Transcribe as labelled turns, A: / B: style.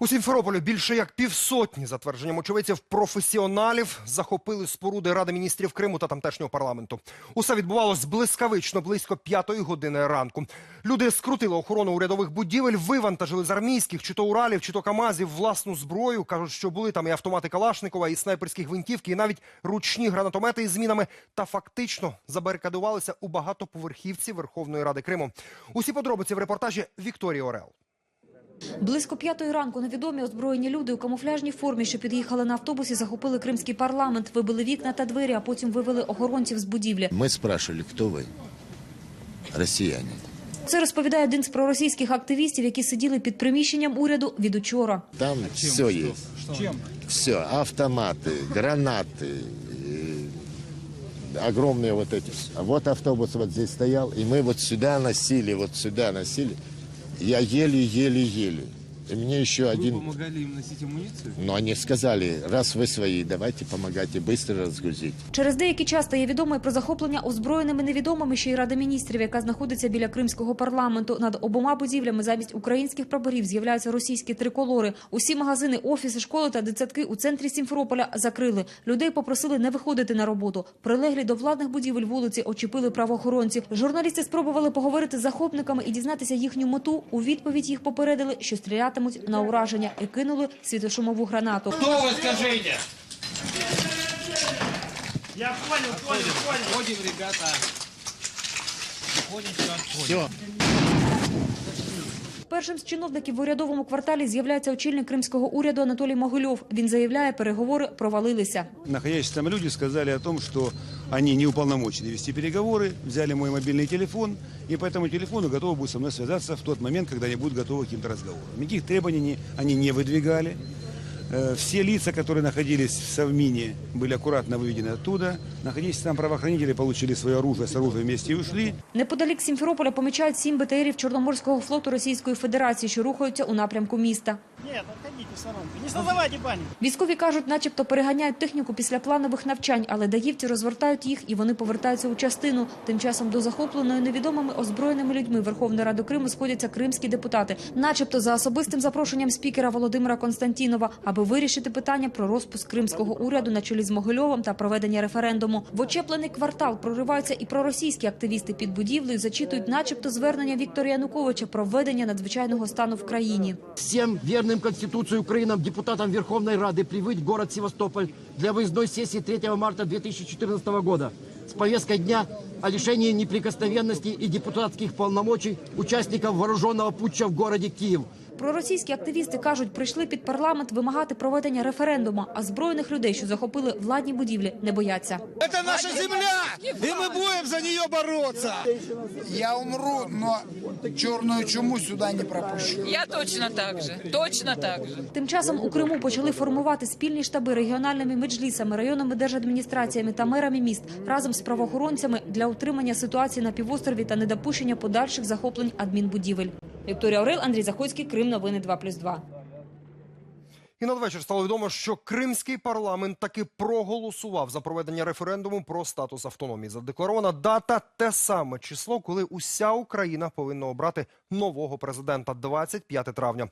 A: У Сімферополі більше як півсотні, за твердженням очевидців, професіоналів захопили споруди Ради міністрів Криму та тамтешнього парламенту. Усе відбувалось блискавично близько п'ятої години ранку. Люди скрутили охорону урядових будівель, вивантажили з армійських, чи то Уралів, чи то Камазів власну зброю. Кажуть, що були там і автомати Калашникова, і снайперські гвинтівки, і навіть ручні гранатомети із змінами. Та фактично забарикадувалися у багатоповерхівці Верховної Ради Криму. Усі подробиці в репортажі Вікторії Орел.
B: Близько п'ятої ранку невідомі озброєні люди у камуфляжній формі, що під'їхали на автобусі, захопили кримський парламент, вибили вікна та двері, а потім вивели охоронців з будівлі.
C: Мы спрашивали, кто вы? Россияне.
B: Це розповідає один з проросійських активістів, які сиділи під приміщенням уряду від учора.
C: Там все есть. Все, автоматы, гранаты, э, огромные вот эти. А вот автобус вот здесь стоял, и мы вот сюда носили, вот сюда носили. Я еле-еле-еле. И мне еще
D: Вы
C: один...
D: помогали им носить амуницию?
C: Но они сказали, раз вы свои, давайте помогайте быстро разгрузить.
B: Через деякий час стає відомо і про захоплення озброєними невідомими ще й Рада міністрів, яка знаходиться біля кримського парламенту. Над обома будівлями замість українських прапорів з'являються російські триколори. Усі магазини, офіси, школи та дитсадки у центрі Сімферополя закрили. Людей попросили не виходити на роботу. Прилеглі до владних будівель вулиці очепили правоохоронці. Журналісти спробували поговорити з захопниками і дізнатися їхню мету. У відповідь їх попередили, що стрілятимуть на ураження і кинули світошумову гранату.
E: Хто ви скажіть?
F: Я понял, понял, понял.
D: Ходим, ребята. Уходим, все.
B: Першим з чиновників в урядовому кварталі з'являється очільник кримського уряду Анатолій Могильов. Він заявляє, переговори провалилися.
G: Находящиеся там люди сказали о том, что они не уполномочены вести переговоры, взяли мой мобильный телефон, и по этому телефону готовы будут со мной связаться в тот момент, когда они будут готовы к каким-то разговорам. Никаких требований не- они не выдвигали. Э, Все лица, которые находились в Совмине, были аккуратно выведены оттуда. Находящиеся там правоохранители получили свое оружие, с оружием вместе и ушли.
B: Неподалік Сімферополя помічають сім БТРів Чорноморського флоту Російської Федерації, що рухаються у напрямку міста.
F: Нет, отходите в сторонку. Не создавайте панику.
B: Військові кажуть, начебто переганяють техніку після планових навчань, але даївці розвертають їх і вони повертаються у частину. Тим часом до захопленої невідомими озброєними людьми Верховної Ради Криму сходяться кримські депутати, начебто за особистим запрошенням спікера Володимира Константінова, аби вирішити питання про розпуск кримського уряду на чолі з Могильовим та проведення референдуму. В очеплений квартал прориваються і проросійські активісти під будівлею, зачитують, начебто, звернення Віктора Януковича про введення надзвичайного стану в країні.
H: Всем верным Конституции Украины депутатам Верховной Рады прибыть в город Севастополь для выездной сессии 3 марта 2014 года с повесткой дня о лишении неприкосновенности и депутатских полномочий участников вооруженного путча в городе Киев.
B: Проросійські активісти кажуть, прийшли під парламент вимагати проведення референдуму, а збройних людей, що захопили владні будівлі, не бояться.
I: Это наша земля, и мы будем за нее бороться.
J: Я умру, но черную чуму сюда не пропущу.
K: Я точно так же, точно так же.
B: Тим часом у Криму почали формувати спільні штаби регіональними меджлісами, районними держадміністраціями та мерами міст разом з правоохоронцями для утримання ситуації на півострові та недопущення подальших захоплень адмінбудівель. Вікторія Орел, Андрій Заходський, Крим. Новини 2+,2.
A: І надвечір стало відомо, що кримський парламент таки проголосував за проведення референдуму про статус автономії. Задекларована дата те саме число, коли уся Україна повинна обрати нового президента 25 травня.